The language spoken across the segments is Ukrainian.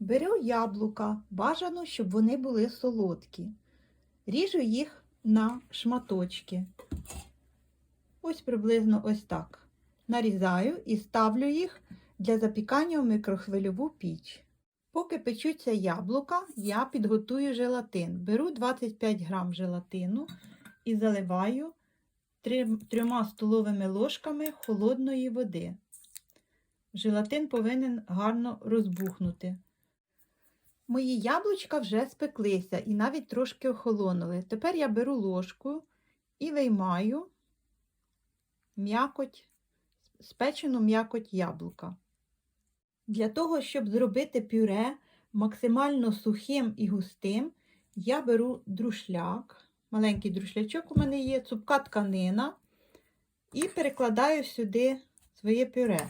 Беру яблука, бажано, щоб вони були солодкі. Ріжу їх на шматочки. Ось приблизно ось так. Нарізаю і ставлю їх для запікання в мікрохвильову піч. Поки печуться яблука, я підготую желатин. Беру 25 грам желатину і заливаю трьома столовими ложками холодної води. Желатин повинен гарно розбухнути. Мої яблучка вже спеклися і навіть трошки охолонули. Тепер я беру ложку і виймаю м'якоть, спечену м'якоть яблука. Для того, щоб зробити пюре максимально сухим і густим, я беру друшляк, маленький друшлячок у мене є, цупка тканина, і перекладаю сюди своє пюре,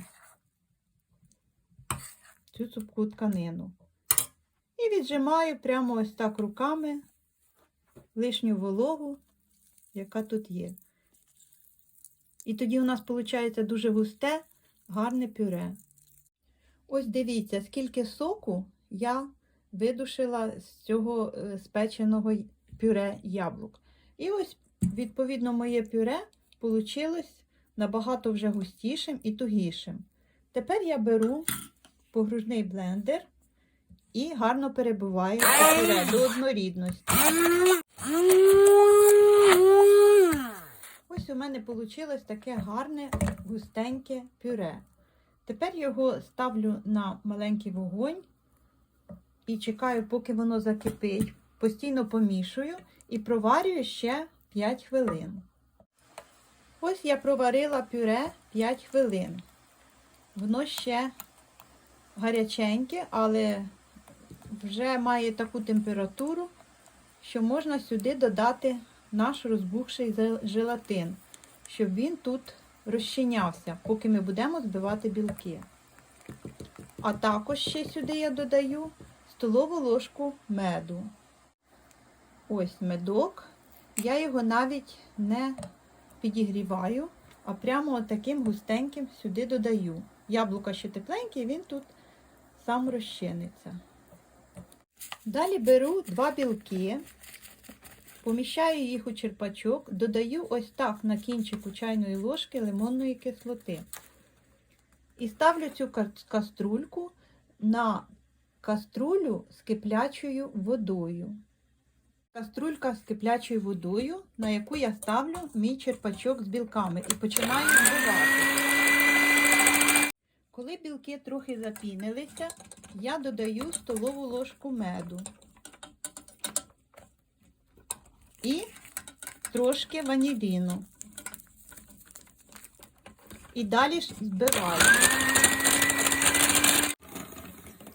цю цупку тканину. І віджимаю прямо ось так руками лишню вологу, яка тут є. І тоді у нас виходить дуже густе, гарне пюре. Ось дивіться, скільки соку я видушила з цього е, спеченого пюре яблук. І ось, відповідно, моє пюре вийшло набагато вже густішим і тугішим. Тепер я беру погружний блендер і гарно пюре до однорідності. Ось у мене вийшло таке гарне густеньке пюре. Тепер його ставлю на маленький вогонь і чекаю, поки воно закипить. Постійно помішую і проварюю ще 5 хвилин. Ось я проварила пюре 5 хвилин. Воно ще гаряченьке, але вже має таку температуру, що можна сюди додати наш розбухший желатин, щоб він тут розчинявся, поки ми будемо збивати білки. А також ще сюди я додаю столову ложку меду. Ось медок. Я його навіть не підігріваю, а прямо таким густеньким сюди додаю. Яблука ще тепленьке, він тут сам розчиниться. Далі беру два білки, поміщаю їх у черпачок, додаю ось так на кінчику чайної ложки лимонної кислоти. І ставлю цю каструльку на каструлю з киплячою водою. Каструлька з киплячою водою, на яку я ставлю мій черпачок з білками і починаю збивати. Білки трохи запінилися, я додаю столову ложку меду і трошки ваніліну. І далі збиваю.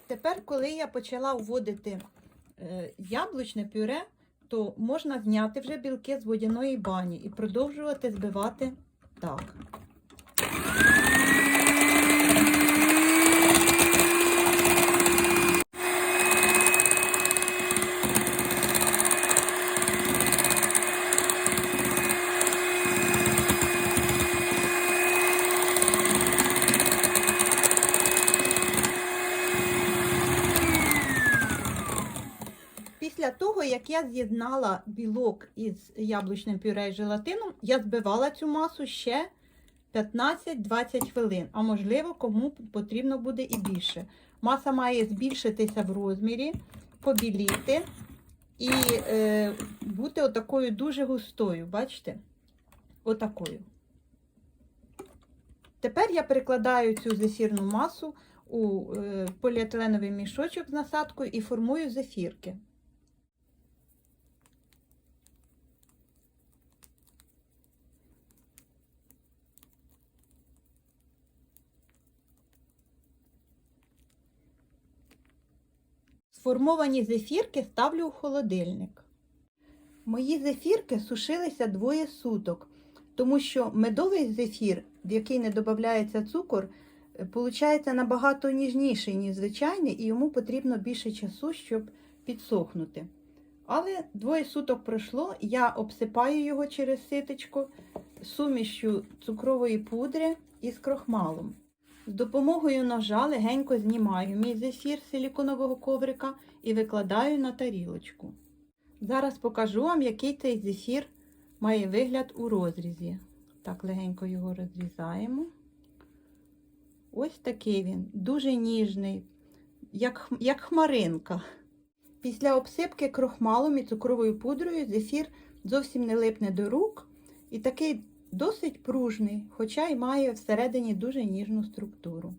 Тепер, коли я почала вводити е, яблучне пюре, то можна зняти вже білки з водяної бані і продовжувати збивати так. Після того, як я з'єднала білок із яблучним пюре і желатином, я збивала цю масу ще 15-20 хвилин, а можливо, кому потрібно буде і більше. Маса має збільшитися в розмірі, побіліти і е, бути отакою дуже густою, бачите? Отакою. Тепер я перекладаю цю зефірну масу у е, поліетиленовий мішочок з насадкою і формую зефірки. Сформовані зефірки ставлю у холодильник. Мої зефірки сушилися двоє суток, тому що медовий зефір, в який не додається цукор, виходить набагато ніжніший, ніж звичайний, і йому потрібно більше часу, щоб підсохнути. Але двоє суток пройшло, я обсипаю його через ситочко сумішю цукрової пудри із крохмалом. З допомогою ножа легенько знімаю мій зефір з силіконового коврика і викладаю на тарілочку. Зараз покажу вам, який цей зефір має вигляд у розрізі. Так, легенько його розрізаємо. Ось такий він, дуже ніжний, як, як хмаринка. Після обсипки крохмалом і цукровою пудрою зефір зовсім не липне до рук і такий досить пружний, хоча й має всередині дуже ніжну структуру.